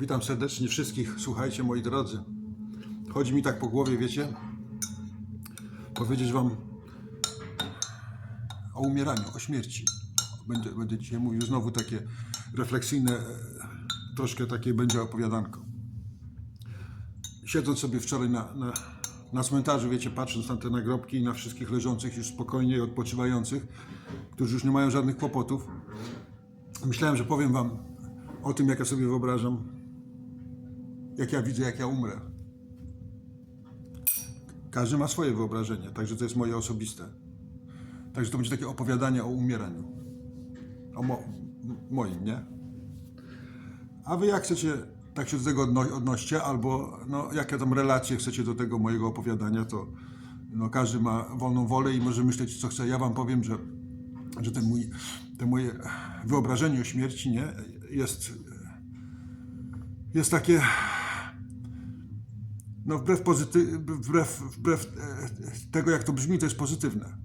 Witam serdecznie wszystkich. Słuchajcie, moi drodzy. Chodzi mi tak po głowie, wiecie? Powiedzieć wam o umieraniu, o śmierci. Będę, będę dzisiaj mówił znowu takie refleksyjne, e, troszkę takie będzie opowiadanko. Siedząc sobie wczoraj na, na, na cmentarzu, wiecie, patrząc na te nagrobki i na wszystkich leżących już spokojnie i odpoczywających, którzy już nie mają żadnych kłopotów, myślałem, że powiem wam o tym, jak ja sobie wyobrażam, jak ja widzę, jak ja umrę. Każdy ma swoje wyobrażenie, także to jest moje osobiste. Także to będzie takie opowiadanie o umieraniu. O mo- moim, nie? A wy jak chcecie, tak się do tego odno- odnoście, albo no, jakie tam relacje chcecie do tego mojego opowiadania, to no, każdy ma wolną wolę i może myśleć, co chce. Ja wam powiem, że, że ten mój, te moje wyobrażenie o śmierci, nie, jest, jest takie, no wbrew, pozyty, wbrew, wbrew e, tego, jak to brzmi, to jest pozytywne.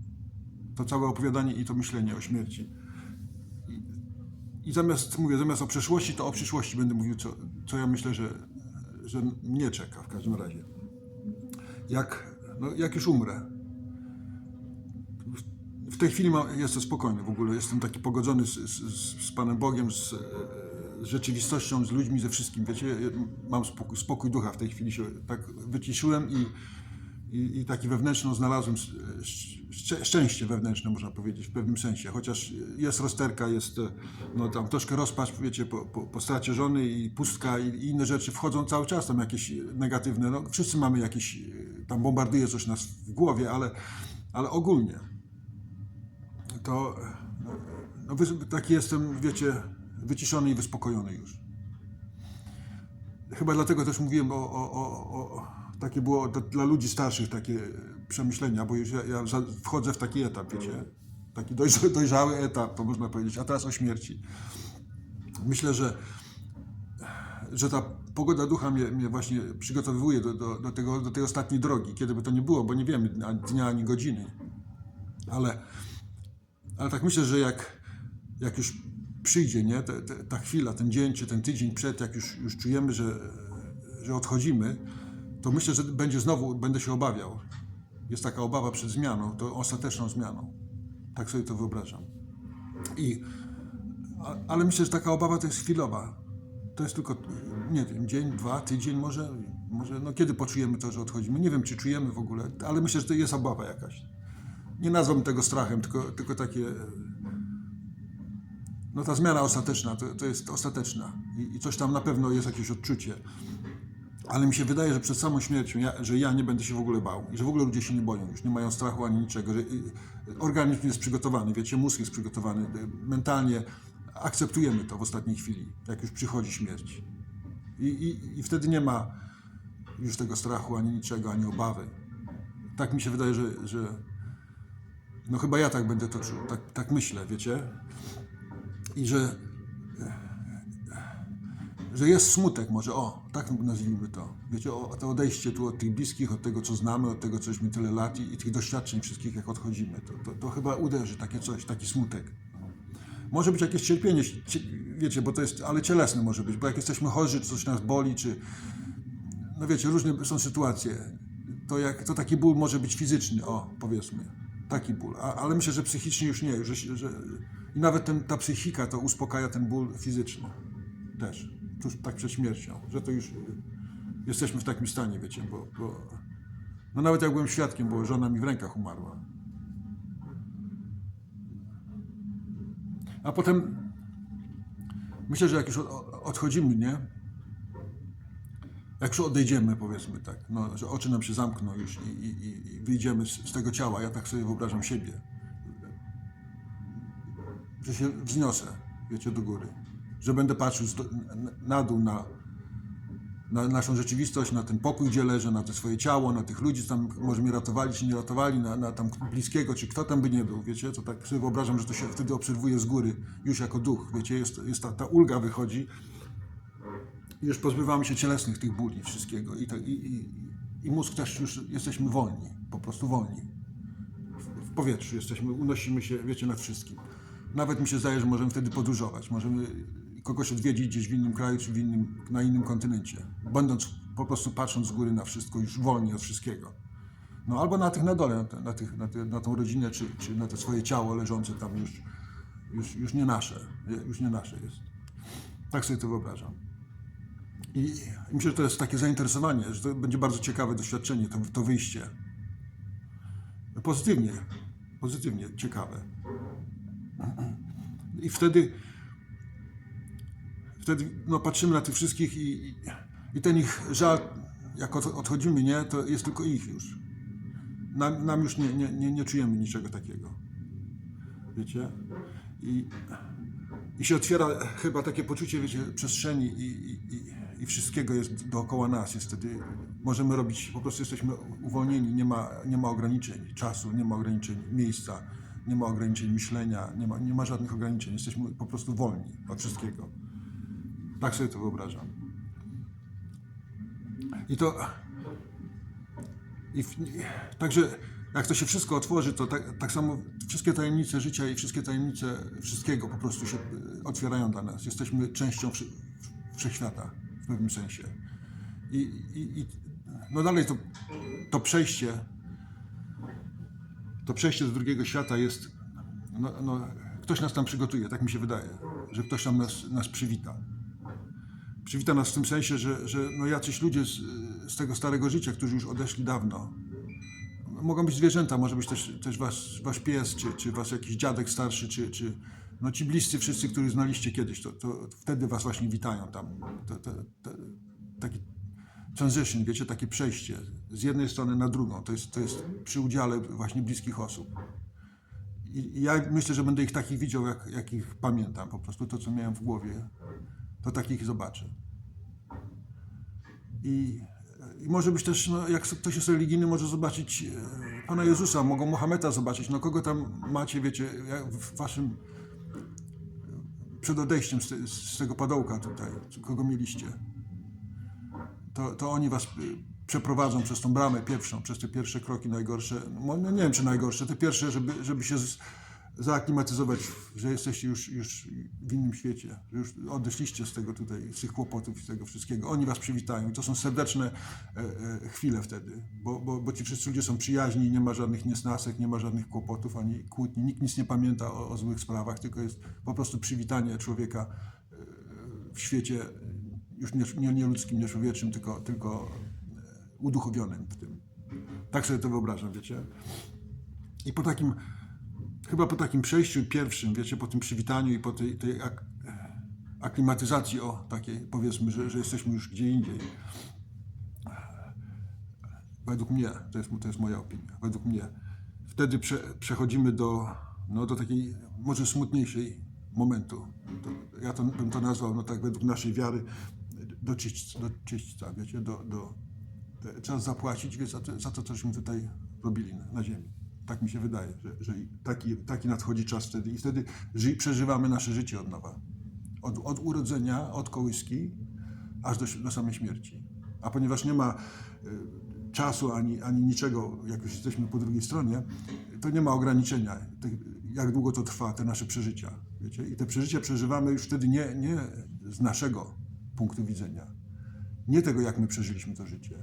To całe opowiadanie i to myślenie o śmierci. I zamiast, mówię, zamiast o przeszłości, to o przyszłości będę mówił, co, co ja myślę, że, że mnie czeka w każdym razie. Jak, no, jak już umrę. W tej chwili jestem spokojny w ogóle, jestem taki pogodzony z, z, z Panem Bogiem, z, e, z rzeczywistością, z ludźmi, ze wszystkim. Wiecie, mam spokój, spokój ducha w tej chwili się tak wyciszyłem i, i, i taki wewnętrzną znalazłem szcz- szcz- szczęście wewnętrzne, można powiedzieć, w pewnym sensie. Chociaż jest rozterka, jest no, tam troszkę rozpacz, wiecie, po, po, po stracie żony i pustka i, i inne rzeczy wchodzą cały czas tam jakieś negatywne. No, wszyscy mamy jakieś, tam bombarduje coś nas w głowie, ale, ale ogólnie to no, wy- taki jestem, wiecie, wyciszony i wyspokojony już. Chyba dlatego też mówiłem o, o, o, o takie było dla- ludzi starszych takie przemyślenia, bo już ja, ja wchodzę w taki etap, wiecie, taki dojrza- dojrzały etap, to można powiedzieć, a teraz o śmierci. Myślę, że, że ta pogoda ducha mnie, mnie właśnie przygotowuje do, do, do, tego, do tej ostatniej drogi, kiedy by to nie było, bo nie wiemy ani dnia ani godziny. Ale ale tak myślę, że jak, jak już przyjdzie nie, te, te, ta chwila, ten dzień czy ten tydzień przed, jak już, już czujemy, że, że odchodzimy, to myślę, że będzie znowu, będę się obawiał. Jest taka obawa przed zmianą, to ostateczną zmianą. Tak sobie to wyobrażam. I, a, ale myślę, że taka obawa to jest chwilowa. To jest tylko, nie wiem, dzień, dwa, tydzień, może, może no kiedy poczujemy to, że odchodzimy. Nie wiem, czy czujemy w ogóle, ale myślę, że to jest obawa jakaś nie nazwałbym tego strachem, tylko, tylko takie. No ta zmiana ostateczna, to, to jest ostateczna. I, I coś tam na pewno jest jakieś odczucie. Ale mi się wydaje, że przed samą śmiercią, ja, że ja nie będę się w ogóle bał. I że w ogóle ludzie się nie boją, już nie mają strachu ani niczego. Że y, organizm jest przygotowany, wiecie, mózg jest przygotowany. y, Mentalnie akceptujemy to w ostatniej chwili, jak już przychodzi śmierć. I, i, i wtedy nie ma już tego strachu ani niczego, ani obawy. Tak mi się wydaje, że, że no chyba ja tak będę to czuł, tak, tak myślę, wiecie? I że, że jest smutek może, o, tak nazwijmy to. Wiecie, o, to odejście tu od tych bliskich, od tego, co znamy, od tego, cośmy tyle lat i, i tych doświadczeń wszystkich, jak odchodzimy. To, to, to chyba uderzy takie coś, taki smutek. Może być jakieś cierpienie, cie, wiecie, bo to jest, ale cielesne może być, bo jak jesteśmy chorzy, czy coś nas boli, czy, no wiecie, różne są sytuacje. To, jak, to taki ból może być fizyczny, o, powiedzmy. Taki ból. A, ale myślę, że psychicznie już nie. Że, że, I nawet ten, ta psychika to uspokaja ten ból fizyczny. Też. Tuż tak przed śmiercią. Że to już jesteśmy w takim stanie, wiecie, bo, bo no nawet jak byłem świadkiem, bo żona mi w rękach umarła. A potem myślę, że jak już od- odchodzimy, nie? jak już odejdziemy, powiedzmy tak, no, że oczy nam się zamkną już i, i, i wyjdziemy z, z tego ciała, ja tak sobie wyobrażam siebie, że się wzniosę, wiecie, do góry, że będę patrzył na, dół na, na naszą rzeczywistość, na ten pokój, gdzie leżę, na to swoje ciało, na tych ludzi, tam może mnie ratowali, czy nie ratowali, na, na tam bliskiego, czy kto tam by nie był, wiecie, to tak sobie wyobrażam, że to się wtedy obserwuje z góry, już jako duch, wiecie, jest, jest ta, ta ulga wychodzi, już pozbywamy się cielesnych tych bóli, wszystkiego. I, to, i, i, I mózg też już jesteśmy wolni, po prostu wolni. W, w powietrzu jesteśmy, unosimy się, wiecie, nad wszystkim. Nawet mi się zdaje, że możemy wtedy podróżować. Możemy kogoś odwiedzić gdzieś w innym kraju czy w innym, na innym kontynencie, będąc po prostu patrząc z góry na wszystko, już wolni od wszystkiego. No albo na tych na dole, na, na, tych, na, na tą rodzinę, czy, czy na to swoje ciało leżące tam już, już, już nie nasze, już nie nasze jest. Tak sobie to wyobrażam. I i myślę, że to jest takie zainteresowanie, że to będzie bardzo ciekawe doświadczenie, to, to wyjście. Pozytywnie, pozytywnie ciekawe. I wtedy, wtedy no, patrzymy na tych wszystkich i, i, ten ich żal, jak od, odchodzimy, nie, to jest tylko ich już. Nam, nam już nie, nie, nie, nie czujemy niczego takiego. Wiecie? I, i się otwiera chyba takie poczucie, wiecie, przestrzeni i, i, i wszystkiego jest dookoła nas. Jest wtedy, możemy robić, po prostu jesteśmy uwolnieni, nie ma, nie ma ograniczeń czasu, nie ma ograniczeń miejsca, nie ma ograniczeń myślenia, nie ma, nie ma żadnych ograniczeń. Jesteśmy po prostu wolni od wszystkiego. Tak sobie to wyobrażam. I to. I w, także jak to się wszystko otworzy, to tak, tak samo wszystkie tajemnice życia i wszystkie tajemnice wszystkiego po prostu się y, otwierają dla nas. Jesteśmy częścią wsze, wszechświata w pewnym sensie. I, i, i no dalej to, to przejście, to przejście do drugiego świata jest, no, no, ktoś nas tam przygotuje, tak mi się wydaje, że ktoś tam nas, nas przywita przywita nas w tym sensie, że, że no jacyś ludzie z, z tego starego życia, którzy już odeszli dawno. Mogą być zwierzęta, może być też, też wasz, wasz pies, czy, czy wasz jakiś dziadek starszy, czy, czy no ci bliscy wszyscy, których znaliście kiedyś, to, to wtedy was właśnie witają tam. To, to, to, transition, wiecie, takie przejście z jednej strony na drugą. To jest, to jest przy udziale właśnie bliskich osób. I ja myślę, że będę ich takich widział, jak, jak ich pamiętam. Po prostu to, co miałem w głowie, to takich zobaczę. I, i może być też, no, jak ktoś jest religijny, może zobaczyć e, Pana Jezusa, mogą Mohameda zobaczyć. No kogo tam macie, wiecie, w waszym przed odejściem z, te, z tego padołka tutaj, kogo mieliście. To, to oni was y, przeprowadzą przez tą bramę pierwszą, przez te pierwsze kroki najgorsze. No, nie wiem, czy najgorsze, te pierwsze, żeby, żeby się zaaklimatyzować, że jesteście już, już w innym świecie, że już odeszliście z tego tutaj, z tych kłopotów i tego wszystkiego. Oni was przywitają i to są serdeczne e, e, chwile wtedy, bo, bo, bo ci wszyscy ludzie są przyjaźni, nie ma żadnych niesnasek, nie ma żadnych kłopotów ani kłótni, nikt nic nie pamięta o, o złych sprawach, tylko jest po prostu przywitanie człowieka e, w świecie już nie, nie, nie ludzkim, nie człowieczym, tylko, tylko e, uduchowionym w tym. Tak sobie to wyobrażam, wiecie? I po takim chyba po takim przejściu pierwszym, wiecie, po tym przywitaniu i po tej, tej ak aklimatyzacji, o takiej powiedzmy, że, że jesteśmy już gdzie indziej. Według mnie, to jest, to jest moja opinia, według mnie, wtedy prze, przechodzimy do, no, do takiej może smutniejszej momentu. To, ja to, bym to nazwał, no tak według naszej wiary, do czyśćca, do czyśćca wiecie, do, do, trzeba zapłacić wiesz, za, to, za to, cośmy tutaj robili na, na ziemi. Tak mi się wydaje, że, że taki, taki nadchodzi czas wtedy i wtedy ży, przeżywamy nasze życie od nowa. Od, od urodzenia, od kołyski, aż do, do samej śmierci. A ponieważ nie ma y, czasu ani, ani niczego, jak już jesteśmy po drugiej stronie, to nie ma ograniczenia, te, jak długo to trwa, te nasze przeżycia. Wiecie? I te przeżycia przeżywamy już wtedy nie, nie z naszego punktu widzenia, nie tego, jak my przeżyliśmy to życie,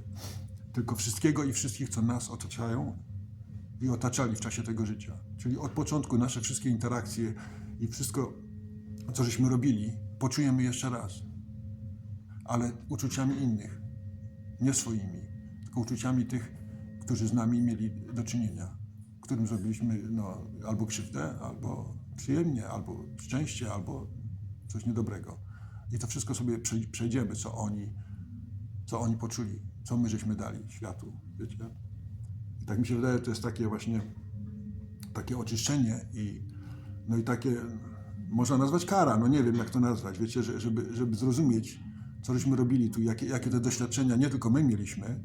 tylko wszystkiego i wszystkich, co nas otaczają i otaczali w czasie tego życia. Czyli od początku nasze wszystkie interakcje i wszystko, co żeśmy robili, poczujemy jeszcze raz. Ale uczuciami innych, nie swoimi, tylko uczuciami tych, którzy z nami mieli do czynienia, którym zrobiliśmy no, albo krzywdę, albo przyjemnie, albo szczęście, albo coś niedobrego. I to wszystko sobie przej- przejdziemy, co oni, co oni poczuli, co my żeśmy dali światu, wiecie? I tak mi się wydaje, to jest takie właśnie takie oczyszczenie i no i takie można nazwać kara, no nie wiem jak to nazwać, wiecie, że, żeby, żeby zrozumieć, co żeśmy robili tu, jakie, jakie te doświadczenia nie tylko my mieliśmy,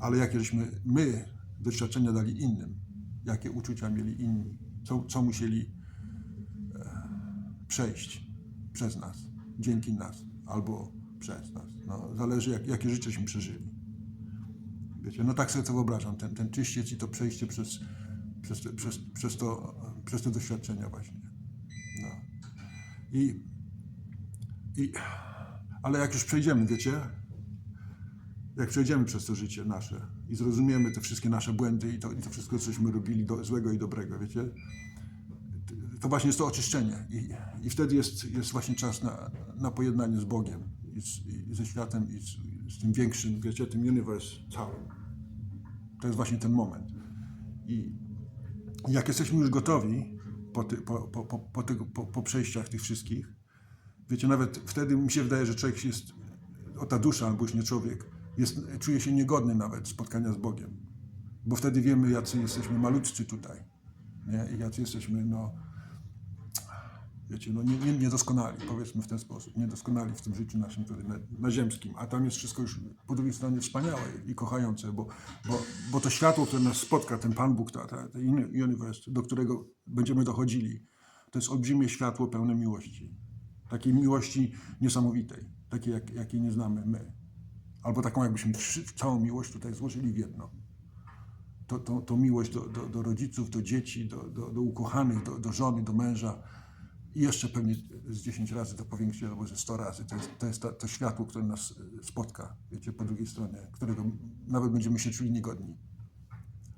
ale jakie żeśmy my doświadczenia dali innym, jakie uczucia mieli inni, co, co musieli e, przejść przez nas, dzięki nas albo przez nas. No, zależy jak, jakie życieśmy przeżyli. Wiecie, no tak sobie to wyobrażam, ten, ten czyściec i to przejście przez, przez, te, przez, przez, to, przez te doświadczenia właśnie. No. I I, ale jak już przejdziemy, wiecie, jak przejdziemy przez to życie nasze i zrozumiemy te wszystkie nasze błędy i to, i to wszystko, cośmy robili do, złego i dobrego, wiecie, to właśnie jest to oczyszczenie. I, i wtedy jest, jest właśnie czas na, na pojednanie z Bogiem i, z, i ze światem i z, z tym większym, wiecie, tym universe całym. To jest właśnie ten moment. I jak jesteśmy już gotowi po, ty, po, po, po, po, tego, po, po przejściach tych wszystkich, wiecie, nawet wtedy mi się wydaje, że człowiek jest, o ta dusza, albo już nie człowiek, jest, czuje się niegodny nawet spotkania z Bogiem. Bo wtedy wiemy, jacy jesteśmy malutcy tutaj. Nie? I jacy jesteśmy, no, wiecie, no nie, nie, niedoskonali, powiedzmy w ten sposób, niedoskonali w tym życiu naszym tutaj na, naziemskim, a tam jest wszystko już po drugiej stronie wspaniałe i kochające, bo, bo, bo to światło, które nas spotka, ten Pan Bóg, ta, ta, ten do którego będziemy dochodzili, to jest olbrzymie światło pełne miłości. Takiej miłości niesamowitej, takiej, jak, jakiej nie znamy my. Albo taką, jakbyśmy całą miłość tutaj złożyli w jedno to, to, to miłość do, do, do rodziców, do dzieci, do, do, do ukochanych, do, do żony, do męża i jeszcze pewnie z 10 razy to powiększy, albo ze 100 razy. To jest, to, jest to, to światło, które nas e, spotka, wiecie, po drugiej stronie, którego nawet będziemy się czuli niegodni.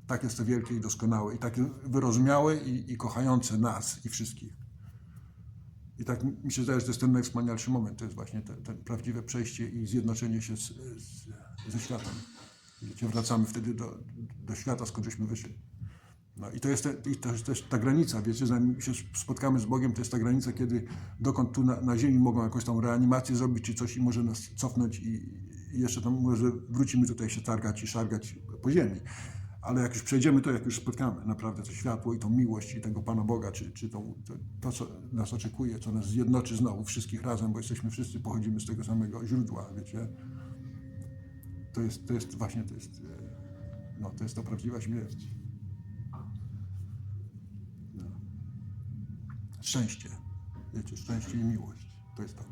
Tak jest to wielkie i doskonałe, i takie wyrozumiałe i, i kochające nas i wszystkich. I tak mi się zdaje, że to jest ten najwspanialszy moment. To jest właśnie te prawdziwe przejście i zjednoczenie się z, z, ze światem. Wiecie, wracamy wtedy do, do świata, skąd żeśmy wyszli. No i to jest, te, i to jest też ta granica, wiecie, zanim się spotkamy z Bogiem, to jest ta granica, kiedy dokąd tu na, na ziemi mogą jakąś tam reanimację zrobić, czy coś i może nas cofnąć i, i jeszcze tam może wrócimy tutaj się targać i szargać po ziemi. Ale jak już przejdziemy, to jak już spotkamy naprawdę to światło i tą miłość i tego Pana Boga, czy, czy tą, to, to, co nas oczekuje, co nas zjednoczy znowu wszystkich razem, bo jesteśmy wszyscy, pochodzimy z tego samego źródła, wiecie. To jest, to jest właśnie, to jest, e, no, to jest to prawdziwa śmierć. Szczęście, wiecie, szczęście i miłość, to jest to.